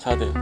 자대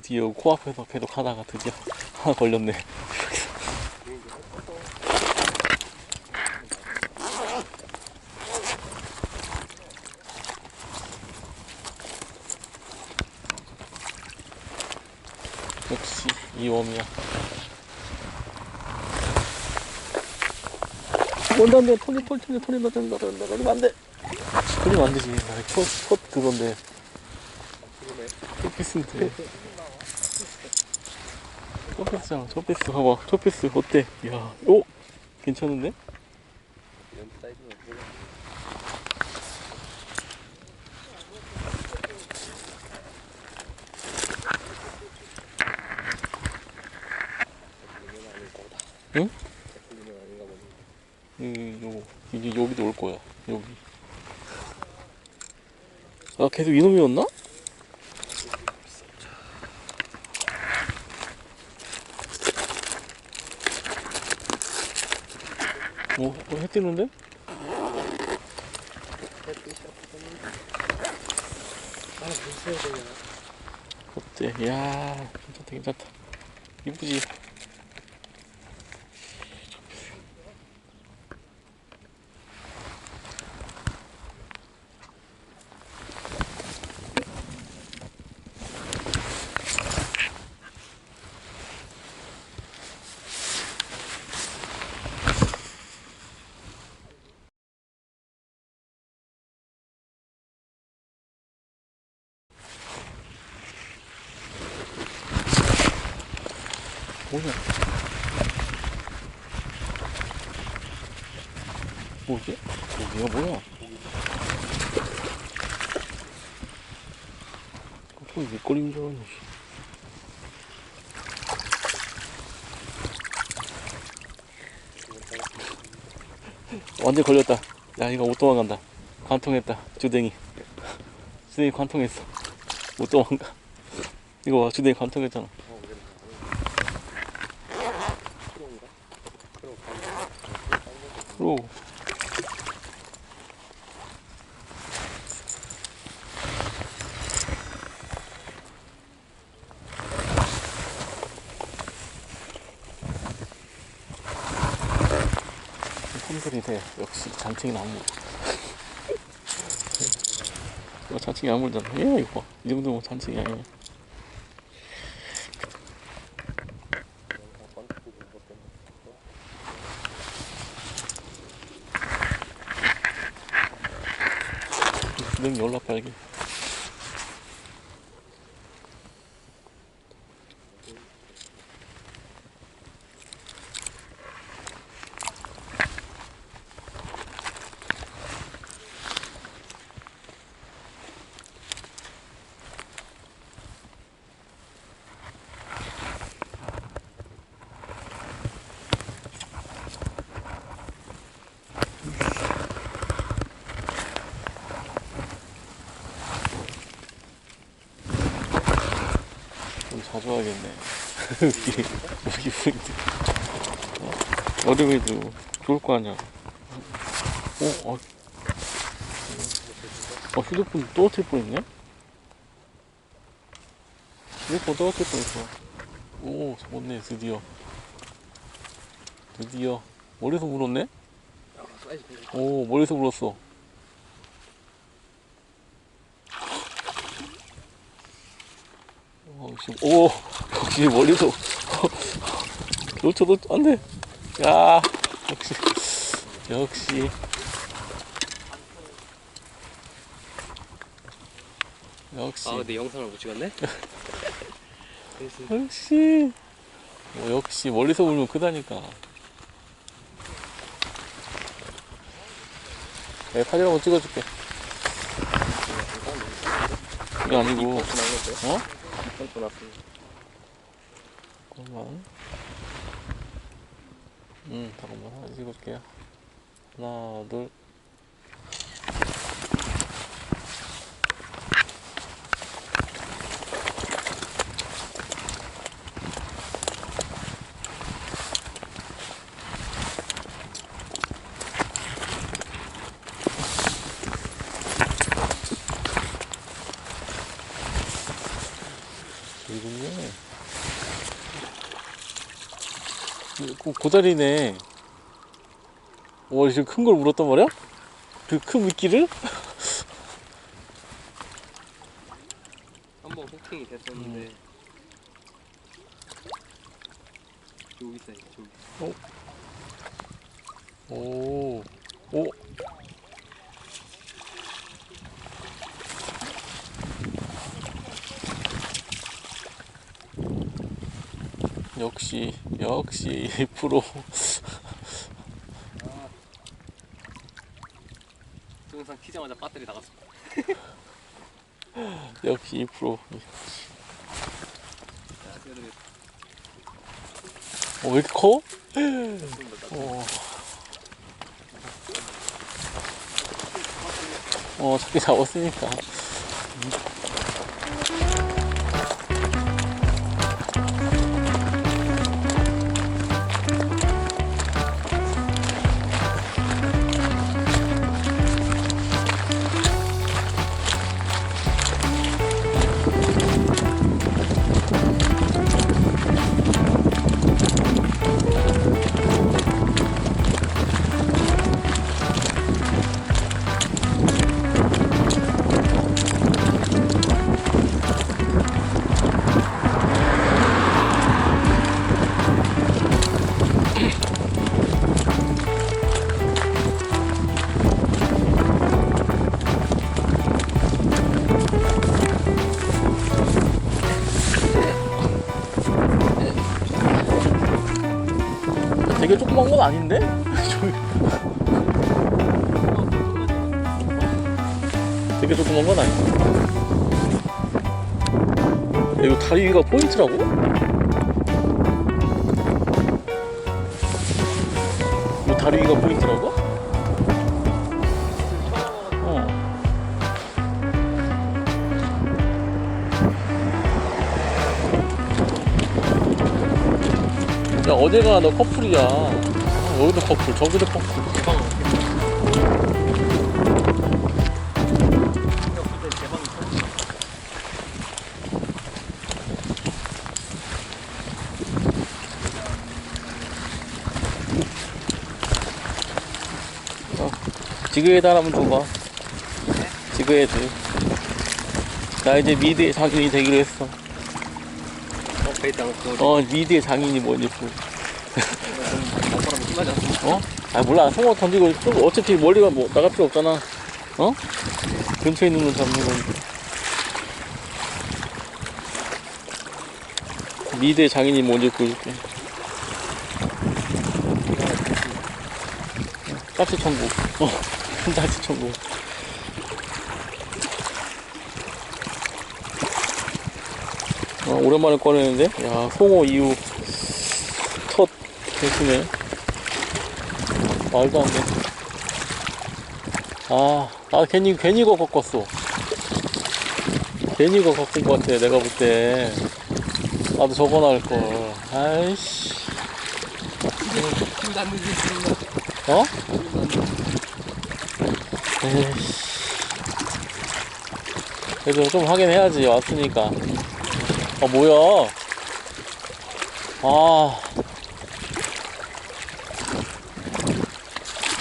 드디어 코앞에서 계속 하다가 드디어 하나 걸렸네. 역시 이 웜이야. 원다 안돼 톤이 톤이 톤이 톤이 나 된다. 된다 걸리면 안돼. 걸리면 안 되지. 나 첫, 첫 그건데. 첫 피스인데 첫 피스잖아 첫 피스. 봐봐. 첫 피스 어때? 이야 오! 괜찮은데? 응? 음, 요거. 이게 여기도 올 거야. 여기. 아 계속 이놈이었나? 어, 어, 해 뜨는데? 어때? 야 괜찮다 괜찮다 이쁘지? 뭐냐? 뭐지? 여기가 뭐야? 또 밑거리인 줄 알았네. 씨. 완전 걸렸다. 야, 이거 못 도망간다. 관통했다. 주댕이. 주댕이 관통했어. 못 도망가. 이거 봐, 주댕이 관통했잖아. 프로. 홈들이 돼. 역시 잔챙이 나무. 이거 잔챙이 안 물잖아. 예, 이거 봐. 이 정도면 잔챙이 아니야. 주댕이 연락 빨개. 자주 하겠네. 여기, 여기 포인트. 어? 어림에도 좋을 거 아니야. 어, 어. 어, 휴대폰 떨어뜨릴 뻔 했네? 휴대폰 떨어뜨릴 뻔 했어. 오, 잡았네, 드디어. 드디어. 머리에서 물었네? 오, 머리에서 물었어. 어, 역시, 오, 역시 멀리서. 놓쳐, 놓쳐, 안 돼. 야, 역시, 역시. 역시, 아 근데 영상을 못 찍었네? 역시. 어, 역시, 멀리서 울면 크다니까. 내 사진 한번 찍어줄게. 이게 아니고? 어? 이거 나왔습니다 잠깐만. 음, 잠깐만. 하나 찍어줄게요. 하나, 둘. 이군요. 그 고다리네. 와, 지금 큰 걸 물었단 말이야? 그큰 미끼를? 한 번 호킹이 됐었는데 여기 사이즈 저기 오, 오. 역시, 역시, 프로. 동영상 키자마자 배터리 나갔어 역시 프로. 자 그래도 어, 왜 이렇게 커? 어. 어, 잡기 잡았으니까. 되게 조그만 건 아닌데? 되게 조그만 건 아닌데? 야, 이거 다리 위가 포인트라고? 이거 다리 위가 포인트라고? 야 어제가 너 커플이야. 아, 여기도 커플 저기도 커플. 지그헤드 하나만 줘봐. 지그헤드 나 이제 미드의 장인이 되기로 했어 어어 미드의 장인이 뭔지 보 나사람 심하지 않습니까? 어? 아 몰라 송어 던지고 좀 어차피 멀리 가 뭐 나갈 필요 없잖아 어? 근처에 있는 건 잡는 거니까 미드의 장인이 뭔지 보여줄게 까치 천국 어 까치 천국 어, 오랜만에 꺼내는데 야 송어 이후 첫 개수네 말도 안 돼. 아, 나 괜히, 괜히 갖고 왔어. 괜히 갖고 온것 같아, 내가 볼 때. 나도 저거 나올 걸. 아이씨. 어? 에이씨. 그래도 좀 하긴 해야지, 왔으니까. 아, 뭐야. 아.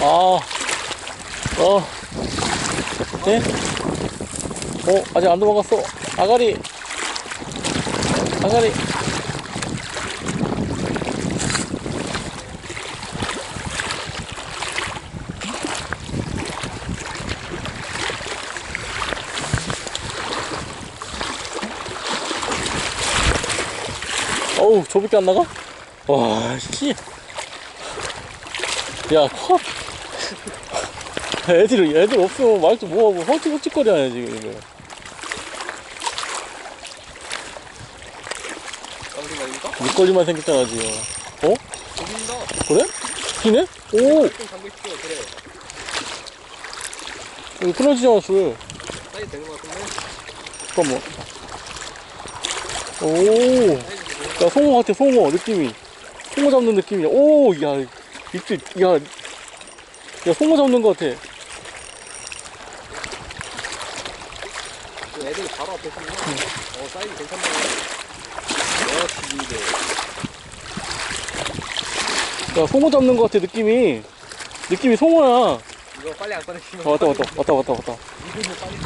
아. 어. 네? 어, 아직 안 도망갔어. 아가리. 아가리. 어우, 저밖에 안 나가? 와, 씨. 야, 커. 애들이, 애들 없으면 말도 뭐하고 헛짓헛짓거리 하네, 지금, 이거. 밑걸리만 생겼잖아, 지금. 어? 그래? 기네? 오! 여기 끊어지잖아, 줄. 사이즈 되는 것 같은데? 잠깐만. 오! 야, 송어 같아, 송어, 느낌이. 송어 잡는 느낌이야. 오! 야, 입질, 야. 야, 송어 잡는 것 같아. 그 애들 바로 앞에 있으면 어 사이즈 괜찮네 역시 이게 야, 송어 잡는 것 같아, 느낌이. 느낌이 송어야. 이거 빨리 안 꺼내시면 아, 왔다, 왔다, 왔다, 왔다, 왔다. 이거 빨리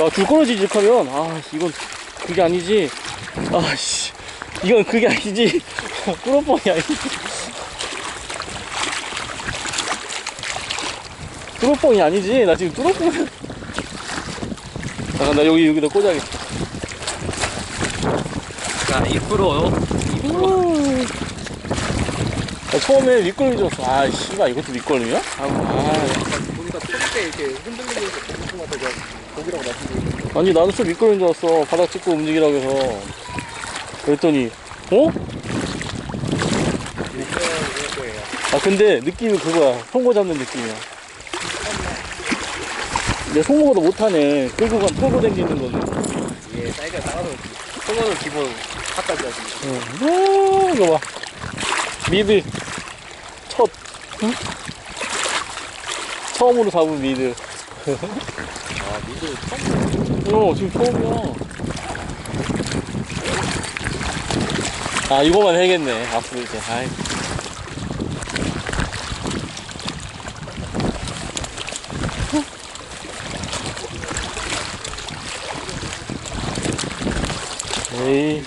야, 줄 끊어지지, 하면. 아, 이건 그게 아니지. 아, 씨. 이건 그게 아니지. 꾸러뻥이 아니지. 뚜러뻥이 아니지. 나 지금 뚜러뻥. 잠깐, 나 여기, 여기다 꽂아야겠다. 자 2%요 음. 나 처음에 줄 알았어. 아, 씨발, 이것도 밑걸림이야? 아, 보니까 초리 때 이렇게 흔들리고 있어 고기 같아 서 고기라고 말씀드리고 아니, 나도 좀 밑걸림 줄 알았어. 바닥 찍고 움직이라고 해서. 그랬더니, 어? 아 근데 느낌이 그거야 송어 잡는 느낌이야 내 송어보다 못하네 끌고 간 끌고 다니는 거는 이게 사이즈가 작아서 송어는 기본 핫까지 하지 응. 오, 이거 봐 미드 첫 응? 처음으로 잡은 미드 아 미드 처음 어 지금 처음이야. 아 이거만 해야겠네. 앞으로 이제. 아이. 에이